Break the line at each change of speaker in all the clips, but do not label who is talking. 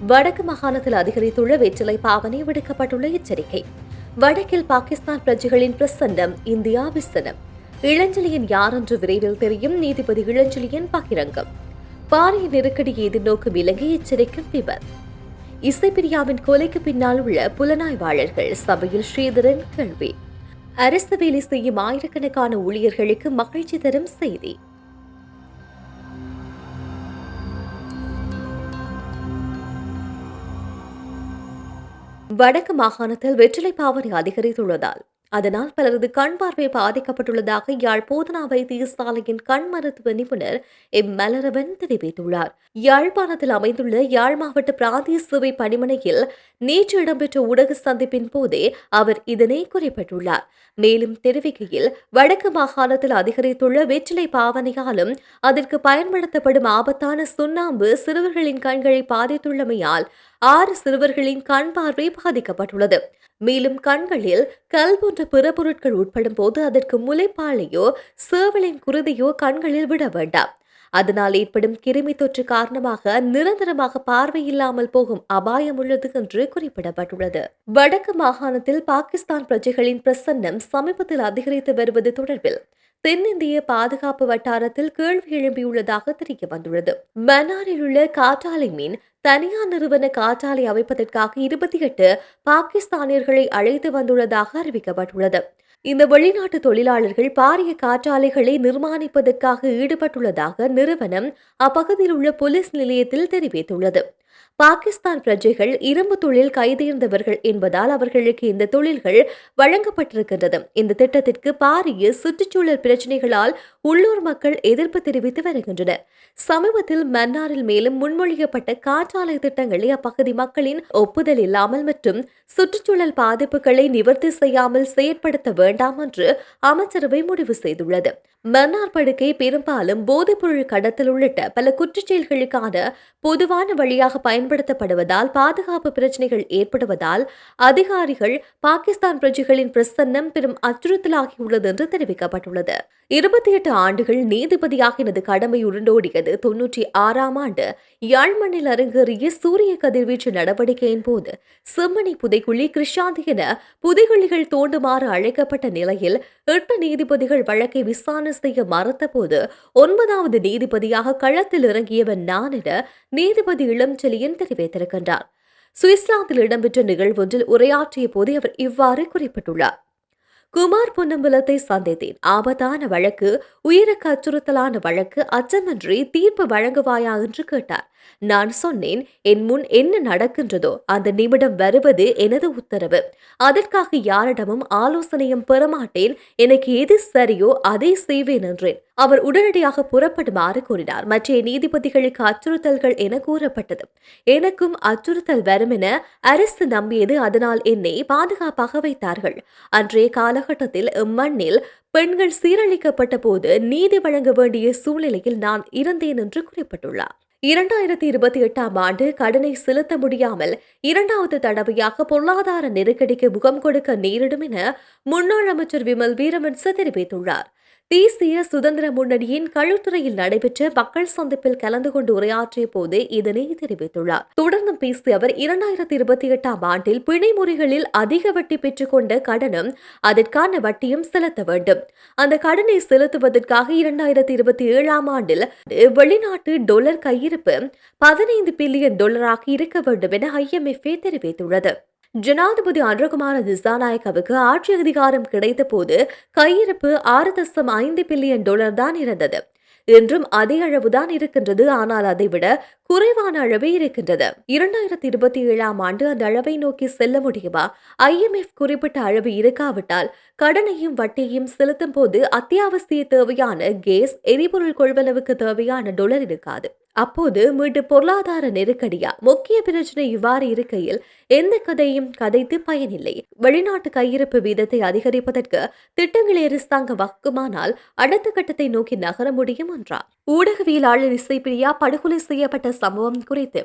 வடக்கு மாகாணத்தில் அதிகரித்துள்ள வெற்றிலை பாவனை விடுக்கப்பட்டுள்ள எச்சரிக்கை. வடக்கில் பாகிஸ்தான் பிரஜைகளின் பிரசன்னம் இந்தியா விசனம். இளஞ்சலியன் யார் என்று விரைவில் தெரியும் நீதிபதி இளஞ்சலியன் பகிரங்கம். பாரிய நெருக்கடியை எதிர்நோக்கும் இலங்கை எச்சரிக்கும் விபர் இசைப்பிரியாவின் கொலைக்கு பின்னால் உள்ள புலனாய்வாளர்கள் சபையில் ஸ்ரீதரன் கேள்வி. அரசு வேலை செய்யும் ஆயிரக்கணக்கான ஊழியர்களுக்கு மகிழ்ச்சி தரும் செய்தி. வடக்கு மாகாணத்தில் வெற்றிலை பாவனை அதிகரித்துள்ளதால் அதனால் பலரது கண் பார்வை பாதிக்கப்பட்டுள்ளதாக யாழ் போதனா வைத்தியசாலையின் கண் மருத்துவ நிபுணர் எம். மலரவன் தெரிவித்துள்ளார். யாழ்ப்பாணத்தில் அமைந்துள்ள யாழ் மாவட்ட பிராந்திய சேவை பணிமனையில் நேற்று இடம்பெற்ற ஊடக சந்திப்பின் போதே அவர் இதனை குறிப்பிட்டுள்ளார். மேலும் தெரிவிக்கையில் வடக்கு மாகாணத்தில் அதிகரித்துள்ள வெற்றிலை பாவனையாலும் அதற்கு பயன்படுத்தப்படும் ஆபத்தான சுண்ணாம்பு சிறுவர்களின் கண்களை பாதித்துள்ளமையால் ஆறு சிறுவர்களின் கண் பார்வை பாதிக்கப்பட்டுள்ளது. மேலும் கண்களில் கல் போன்ற பிற பொருட்கள் உட்படும் போது அதற்கு முளைப்பாலையோ சேவலின் குருதியோ கண்களில் விட வேண்டாம். அதனால் ஏற்படும் கிருமி தொற்று காரணமாக நிரந்தரமாக பார்வை இல்லாமல் போகும் அபாயம் உள்ளது என்று குறிப்பிடப்பட்டுள்ளது. வடக்கு மாகாணத்தில் பாகிஸ்தான் பிரஜைகளின் பிரசன்னம் சமீபத்தில் அதிகரித்து வருவது தொடர்பில் தென்னிந்திய பாதுகாப்பு வட்டாரத்தில் கேள்வி எழும்பியுள்ளதாக தெரிய வந்துள்ளது. மன்னாரில் உள்ள காற்றாலை மீன் தனியார் நிறுவன காற்றாலை அமைப்பதற்காக இருபத்தி எட்டு பாகிஸ்தானியர்களை அழைத்து வந்துள்ளதாக அறிவிக்கப்பட்டுள்ளது. இந்த வெளிநாட்டு தொழிலாளர்கள் பாரிய காற்றாலைகளை நிர்மாணிப்பதற்காக ஈடுபட்டுள்ளதாக நிறுவனம் அப்பகுதியில் உள்ள போலீஸ் நிலையத்தில் தெரிவித்துள்ளது. பாகிஸ்தான் பிரஜைகள் இரும்பு தொழில் கைதேர்ந்தவர்கள் என்பதால் அவர்களுக்கு இந்த தொழில்கள் வழங்கப்பட்டிருக்கின்றது. இந்த திட்டத்திற்கு பாரிய சுற்றுச்சூழல் பிரச்சினைகளால் உள்ளூர் மக்கள் எதிர்ப்பு தெரிவித்து வருகின்றனர். சமீபத்தில் மன்னாரில் மேலும் முன்மொழியப்பட்ட காற்றாலை திட்டங்களை அப்பகுதி மக்களின் ஒப்புதல் இல்லாமல் மற்றும் சுற்றுச்சூழல் பாதிப்புகளை நிவர்த்தி செய்யாமல் செயற்படுத்த வேண்டாம் என்று அமைச்சரவை முடிவு செய்துள்ளது. மன்னார் படுக்கை பெரும்பாலும் போதைப்பொருள் கடத்தல் உள்ளிட்ட பல குற்றச்செயல்களுக்கான பொதுவான வழியாக பயன்படுத்தப்படுவதால் பாதுகாப்பு பிரச்சனைகள் ஏற்படுவதால் அதிகாரிகள் பாகிஸ்தான் பிரஜைகளின் பிரசன்னம் பெரும் அச்சுறுத்தலாகியுள்ளது என்று தெரிவிக்கப்பட்டுள்ளது. இருபத்தி எட்டு ஆண்டுகள் நீதிபதியாக எனது கடமை உருண்டோடியது. தொன்னூற்றி ஆறாம் ஆண்டு யாழ்மண்ணில் அரங்கேறிய சூரிய கதிர்வீச்சு நடவடிக்கையின் போது செம்மணி புதைக்குழி கிருஷாந்தி என புதைகுழிகள் தோண்டுமாறு அழைக்கப்பட்ட நிலையில் எட்டு நீதிபதிகள் வழக்கை விசாரணை செய்ய மறுத்தபோது ஒன்பதாவது நீதிபதியாக களத்தில் இறங்கியவன் நான் என நீதிபதி இளம்செலியன் தெரிவித்திருக்கின்றார். சுவிஸ்லாந்தில் இடம்பெற்ற நிகழ்வொன்றில் உரையாற்றிய போது அவர் இவ்வாறு குறிப்பிட்டுள்ளார். குமார் பொன்னம்பலத்தை சந்தித்தேன். ஆபத்தான வழக்கு உயிருக்கு அச்சுறுத்தலான வழக்கு அச்சமின்றி தீர்ப்பு வழங்குவாயா என்று கேட்டார். நான் சொன்னேன் என் முன் என்ன நடக்கின்றதோ அந்த நிமிடம் வருவது எனது உத்தரவு. அதற்காக யாரிடமும் ஆலோசனையும் பெறமாட்டேன். எனக்கு எது சரியோ அதை செய்வேன் என்றேன். அவர் உடனடியாக புறப்படுமாறு கூறினார். மற்ற நீதிபதிகளுக்கு அச்சுறுத்தல்கள் என கூறப்பட்டது. எனக்கும் அச்சுறுத்தல் வரும் என அரசு நம்பியது. அதனால் என்னை பாதுகாப்பாக வைத்தார்கள். அன்றைய காலகட்டத்தில் இம்மண்ணில் பெண்கள் சீரழிக்கப்பட்ட போது நீதி வழங்க வேண்டிய சூழ்நிலையில் நான் இருந்தேன் என்று குறிப்பிட்டுள்ளார். இரண்டாயிரத்தி இருபத்தி எட்டாம் ஆண்டு கடனை செலுத்த முடியாமல் இரண்டாவது தடவையாக பொருளாதார நெருக்கடிக்கு முகம் கொடுக்க நேரிடும் என முன்னாள் அமைச்சர் விமல் வீரமன்ச தெரிவித்துள்ளார். தேசிய சுதந்திர முன்னணியின் களுத்துறையில் நடைபெற்ற மக்கள் சந்திப்பில் கலந்து கொண்டு உரையாற்றிய போது இதனை தெரிவித்துள்ளார். தொடர்ந்து பேசிய அவர் இரண்டாயிரத்தி இருபத்தி எட்டாம் ஆண்டில் பிணை முறைகளில் அதிக வட்டி பெற்றுக்கொண்ட கடனும் அதற்கான வட்டியும் செலுத்த வேண்டும். அந்த கடனை செலுத்துவதற்காக இரண்டாயிரத்தி இருபத்தி ஏழாம் ஆண்டில் வெளிநாட்டு டொலர் கையிருப்பு பதினைந்து பில்லியன் டாலராக இருக்க வேண்டும் என ஐஎம்எஃப்ஏ தெரிவித்துள்ளது. ஜனாதிபதி அன்றகுமார திசாநாயக்கவுக்கு ஆட்சி அதிகாரம் கிடைத்த போது கையிருப்பு ஆறு தசம் ஐந்து பில்லியன் டாலர் தான் இருந்தது. இன்றும் அதே அளவுதான் இருக்கின்றது. ஆனால் அதைவிட குறைவான அளவே இருக்கின்றது. இரண்டாயிரத்தி இருபத்தி ஏழாம் ஆண்டு அந்த அளவை நோக்கி செல்ல முடியுமா? ஐஎம்எஃப் குறிப்பிட்ட அளவு இருக்காவிட்டால் கடனையும் வட்டியையும் செலுத்தும் போது அத்தியாவசிய தேவையான கேஸ் எரிபொருள் கொள்வனவுக்கு தேவையான டொலர் இருக்காது. அப்போது மீண்டும் பொருளாதார நெருக்கடியா முக்கிய பிரச்சனை இவ்வாறு இருக்கையில் எந்த கதையும் கதைத்து பயனில்லை. வெளிநாட்டு கையிருப்பு வீதத்தை அதிகரிப்பதற்கு திட்டங்களை அரசாங்க வகுக்குமானால் அடுத்த கட்டத்தை நோக்கி நகர முடியும் என்றார். ஊடகவியலாளர் இசைப்பிரியா படுகொலை செய்யப்பட்ட சம்பவம் குறித்து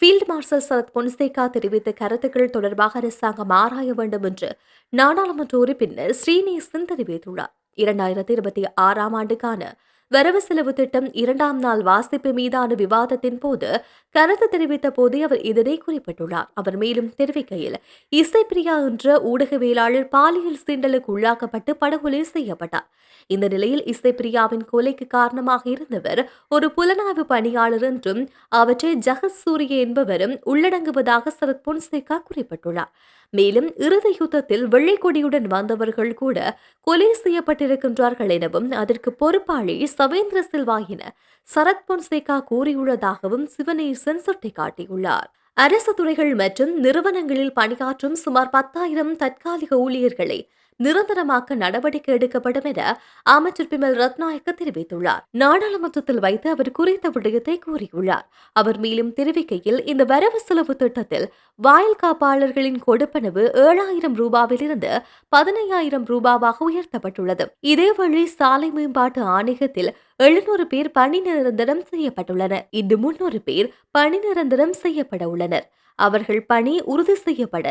ஃபீல்ட் மார்ஷல் சரத் பொன்சேகா தெரிவித்த கருத்துக்கள் தொடர்பாக அரசாங்கம் ஆராய வேண்டும் என்று நாடாளுமன்ற உறுப்பினர் ஸ்ரீநேசன் தெரிவித்துள்ளார். இரண்டாயிரத்தி இருபத்தி ஆறாம் ஆண்டுக்கான வரவு செலவு திட்டம் இரண்டாம் நாள் வாசிப்பு மீதான விவாதத்தின் போது கருத்து தெரிவித்த போதே அவர் இதனை குறிப்பிட்டுள்ளார். அவர் மேலும் தெரிவிக்கையில் இசைப்பிரியா என்ற ஊடகவியலாளர் பாலியல் சீண்டலுக்கு உள்ளாக்கப்பட்டு படுகொலை செய்யப்பட்டார். இந்த நிலையில் இசைப்பிரியாவின் கொலைக்கு காரணமாக இருந்தவர் ஒரு புலனாய்வு பணியாளர் என்றும் அவற்றை ஜகத் சூரிய என்பவரும் உள்ளடங்குவதாக சரத் பொன்சேகா குறிப்பிட்டுள்ளார். மேலும் இறுதி யுத்தத்தில் வெள்ளை கொடியுடன் வந்தவர்கள் கூட கொலை செய்யப்பட்டிருக்கின்றார்கள் எனவும் அதற்கு பொறுப்பாளி சவேந்திர சில்வா என சரத் பொன்சேகா கூறியுள்ளதாகவும் சிவனேசன் சுட்டிக்காட்டியுள்ளார் அரசு துறைகள் மற்றும் நிறுவனங்களில் பணியாற்றும் சுமார் பத்தாயிரம் தற்காலிக ஊழியர்களை நிரந்தரமாக்க நடவடிக்கை எடுக்கப்படும் என அமைச்சர் பிமல் ரத்நாயக்க தெரிவித்துள்ளார். நாடாளுமன்றத்தில் வைத்து அவர் குறித்த விடயத்தை கூறியுள்ளார். அவர் மேலும் தெரிவிக்கையில் இந்த வரவு செலவு திட்டத்தில் வாயில் காப்பாளர்களின் கொடுப்பனவு ஏழாயிரம் ரூபாவிலிருந்து பதினையாயிரம் ரூபாவாக உயர்த்தப்பட்டுள்ளது. இதேவழி சாலை மேம்பாட்டு ஆணையத்தில் எழுநூறு பேர் பணி நிரந்தரம் செய்யப்பட்டுள்ளனர் இன்று முன்னூறு பேர் பணி நிரந்தரம் செய்யப்பட உள்ளனர். அவர்கள் பணி உறுதி செய்யப்பட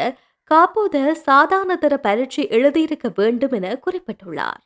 காப்போத சாதாரண தர பரீட்சை எழுதியிருக்க வேண்டும் என குறிப்பிட்டுள்ளார்.